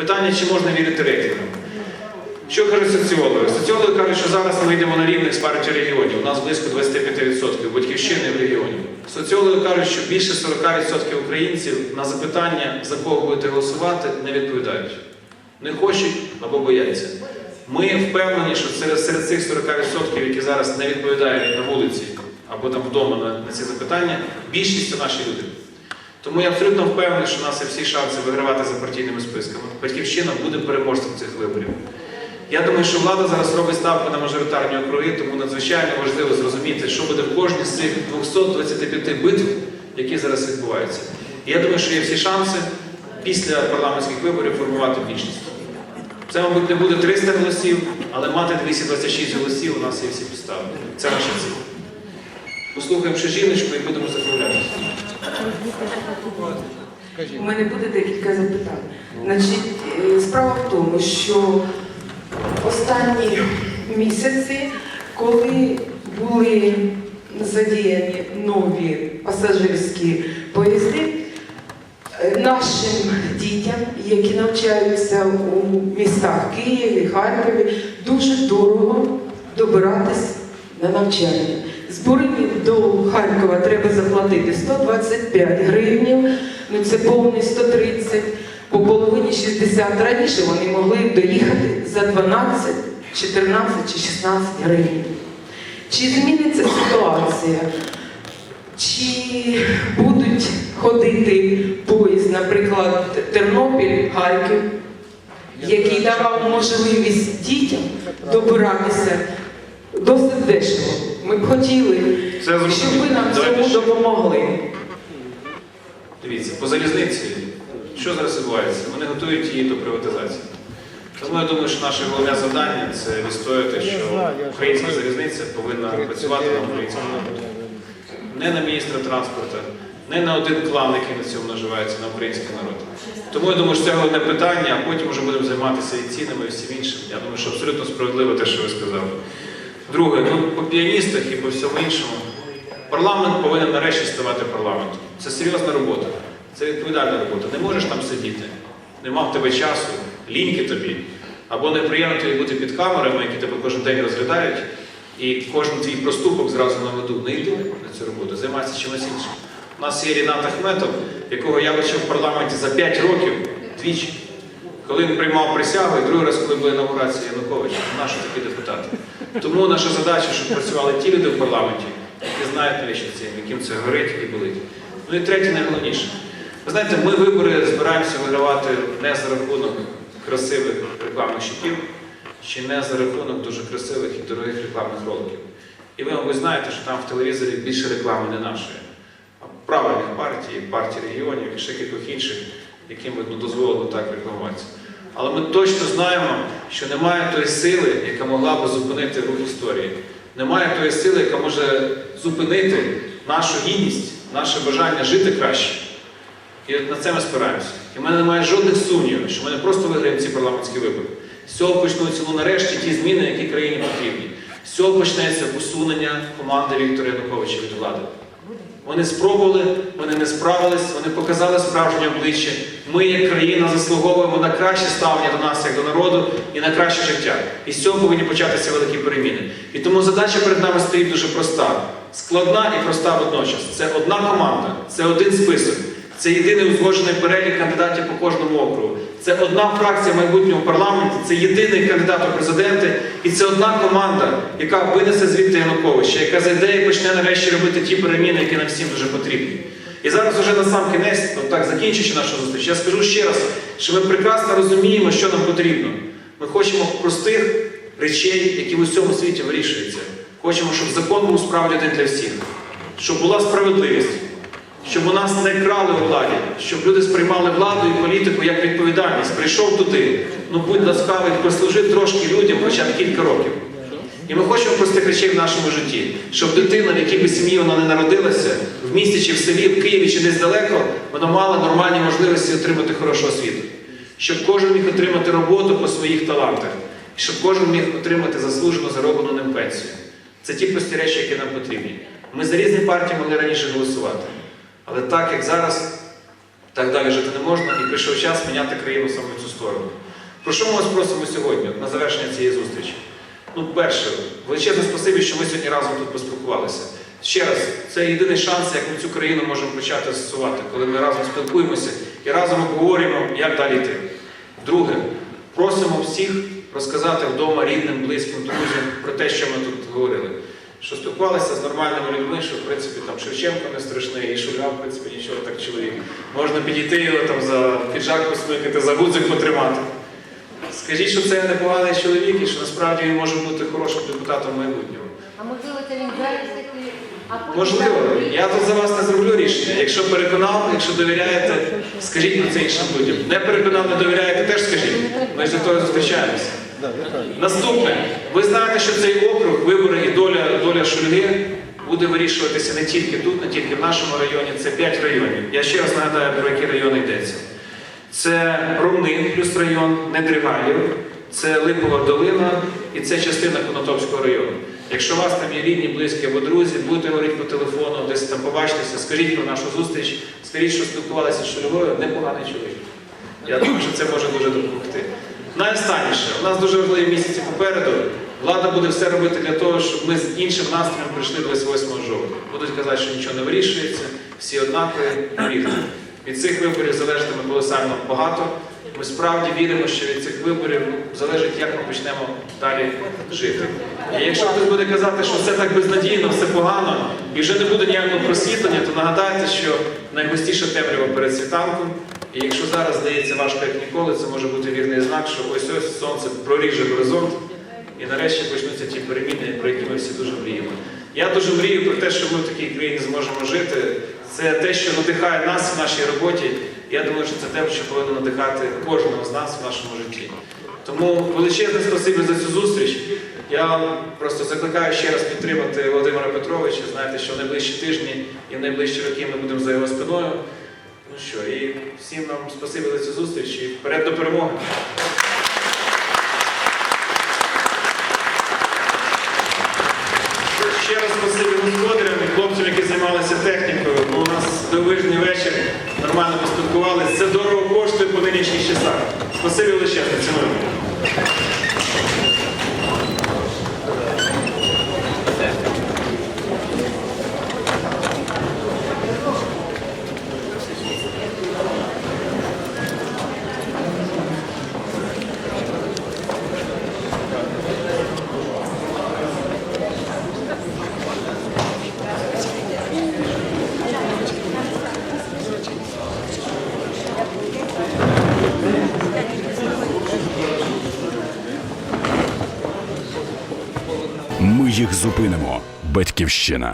Питання, чи можна вірити рейтингам. Що кажуть соціологи? Соціологи кажуть, що зараз ми йдемо на рівних з партією регіонів. У нас близько 25% батьківщини в регіоні. Соціологи кажуть, що більше 40% українців на запитання, за кого будете голосувати, не відповідають. Не хочуть або бояться. Ми впевнені, що серед, цих 40%, які зараз не відповідають на вулиці або там вдома на ці запитання, більшість це наші люди. Тому я абсолютно впевнений, що у нас є всі шанси вигравати за партійними списками. Батьківщина буде переможцем цих виборів. Я думаю, що влада зараз робить ставку на мажоритарні округи, тому надзвичайно важливо зрозуміти, що буде в кожній з цих 225 битв, які зараз відбуваються. І я думаю, що є всі шанси після парламентських виборів формувати більшість. Це, мабуть, не буде 300 голосів, але мати 226 голосів у нас є всі підстави. Це наша ціль. Послухаємо ще жіночку і будемо закруглятися. У мене буде декілька запитань. Значить, е, справа в тому, що останні місяці, коли були задіяні нові пасажирські поїзди, е, нашим дітям, які навчаються у містах Києві, Харкові, дуже дорого добиратись на навчання. З до Харкова треба заплатити 125 гривнів, ну це повний 130, по половині 60. Раніше вони могли доїхати за 12, 14 чи 16 гривень. Чи зміниться ситуація? Чи будуть ходити поїзд, наприклад, Тернопіль, Харків, який давав можливість дітям добиратися досить дешево. Ми б хотіли, Це щоб ви нам Давайте цьому ще. допомогли. Дивіться, по залізниці, що зараз відбувається? Вони готують її до приватизації. Тому я думаю, що наше головне завдання це відстояти, що українська залізниця повинна працювати на українському народі. Не на міністра транспорту, не на один клан, який на цьому наживається, на український народ. Тому я думаю, що це головне питання, а потім вже будемо займатися і цінами, і всім іншим. Я думаю, що абсолютно справедливо те, що ви сказали. Друге, ну по піаністах і по всьому іншому. Парламент повинен нарешті ставати парламентом. Це серйозна робота, це відповідальна робота. Не можеш там сидіти, нема в тебе часу, ліньки тобі. Або неприємно тобі бути під камерами, які тебе кожен день розглядають, і кожен твій проступок зразу на виду. Не йди на цю роботу, займайся чимось іншим. У нас є Рінат Ахметов, якого я бачив в парламенті за 5 років двічі. Коли він приймав присягу, і другий раз, коли була інаугурація Януковича, наші такі депутати. Тому наша задача, щоб працювали ті люди в парламенті, які знають навіщо цим, яким це горить і болить. Ну і третє, найголовніше. Ви знаєте, ми вибори збираємося вигравати не за рахунок красивих рекламних щитів, чи не за рахунок дуже красивих і дорогих рекламних роликів. І ви, мабуть, знаєте, що там в телевізорі більше реклами не нашої, а правильних партій, партій регіонів і ще кількох інших, яким би ну, дозволило так рекламуватися. Але ми точно знаємо, що немає тої сили, яка могла би зупинити рух історії. Немає тої сили, яка може зупинити нашу гідність, наше бажання жити краще. І на це ми спираємося. І в мене немає жодних сумнівів, що ми не просто виграємо ці парламентські вибори. З цього почнуться ну, нарешті ті зміни, які країні потрібні. З цього почнеться усунення команди Віктора Януковича від влади. Вони спробували, вони не справились, вони показали справжнє обличчя. Ми, як країна, заслуговуємо на краще ставлення до нас, як до народу, і на краще життя. І з цього повинні початися великі переміни. І тому задача перед нами стоїть дуже проста, складна і проста водночас. Це одна команда, це один список, це єдиний узгоджений перелік кандидатів по кожному округу. Це одна фракція в майбутньому парламенті, це єдиний кандидат у президенти, і це одна команда, яка винесе звідти Януковича, яка зайде і почне нарешті робити ті переміни, які нам всім дуже потрібні. І зараз вже на сам кінець, так закінчуючи нашу зустріч, я скажу ще раз, що ми прекрасно розуміємо, що нам потрібно. Ми хочемо простих речей, які в усьому світі вирішуються. Хочемо, щоб закон був справді для всіх, щоб була справедливість, щоб у нас не крали у владі, щоб люди сприймали владу і політику як відповідальність. Прийшов туди, ну будь ласкавий, послужи трошки людям хоча б кілька років. І ми хочемо простих речей в нашому житті, щоб дитина, в якій би сім'ї вона не народилася, в місті чи в селі, в Києві чи десь далеко, вона мала нормальні можливості отримати хорошу освіту. Щоб кожен міг отримати роботу по своїх талантах, щоб кожен міг отримати заслужено зароблену ним пенсію. Це ті прості речі, які нам потрібні. Ми за різні партії могли раніше голосувати. Але так як зараз Так далі жити не можна, і прийшов час міняти країну саме в цю сторону. Про що ми вас просимо сьогодні, на завершення цієї зустрічі? Ну, перше, величезне спасибі, що ми сьогодні разом тут поспілкувалися. Ще раз, це єдиний шанс, як ми цю країну можемо почати зсувати, коли ми разом спілкуємося і разом обговорюємо, як далі йти. Друге, просимо всіх розказати вдома рідним, близьким, друзям про те, що ми тут говорили. Що спілкувалися з нормальними людьми, що в принципі там Шевченко не страшний, і Шульга, в принципі, нічого так чоловік. Можна підійти його там за піджак посмикати, за гудзик потримати. Скажіть, що це непоганий чоловік і що насправді він може бути хорошим депутатом майбутнього. А можливо, це він зараз такий, Можливо, я тут за вас не зроблю рішення. Якщо переконав, якщо довіряєте, скажіть про це іншим людям. Не переконав, не довіряєте, теж скажіть. Ми ж до того зустрічаємося. Наступне, ви знаєте, що цей округ, вибори доля, Шульги буде вирішуватися не тільки тут, не тільки в нашому районі, це 5 районів. Я ще раз нагадаю, про які райони йдеться. Це Ромнин плюс район, Недригалів, це Липова долина і це частина Конотопського району. Якщо у вас там є рідні, близькі або друзі, будете говорити по телефону, десь там побачитеся, скажіть про нашу зустріч, скажіть, що спілкувалися з Шульгою, непоганий чоловік. Я думаю, що це може дуже допомогти. Найостанніше, у нас дуже важливі місяці попереду. Влада буде все робити для того, щоб ми з іншим настроєм прийшли 28 жовтня. Будуть казати, що нічого не вирішується, всі однакові, повірте. Від цих виборів залежатиме колосально багато. Ми справді віримо, що від цих виборів залежить, як ми почнемо далі жити. І якщо хтось буде казати, що все так безнадійно, все погано, і вже не буде ніякого просвітлення, то нагадайте, що найгустіша темрява перед світанком. І якщо зараз здається важко як ніколи, це може бути вірний знак, що ось ось сонце проріже горизонт, і нарешті почнуться ті переміни, про які ми всі дуже мріємо. Я дуже мрію про те, що ми в такій країні зможемо жити. Це те, що надихає нас в нашій роботі. Я думаю, що це те, що повинно надихати кожного з нас в нашому житті. Тому величезне спасибі за цю зустріч. Я просто закликаю ще раз підтримати Володимира Петровича. Знаєте, що в найближчі тижні і в найближчі роки ми будемо за його спиною. Ну що, і всім нам спасибі за цю зустріч і вперед до перемоги. Ще раз спасибі господарям і хлопцям, які займалися технікою, бо у нас дивижний вечір нормально поспілкувалися. Це дорого коштує по нинішніх часах. Спасибі величезне, цінуємо. Ми їх зупинимо. Батьківщина.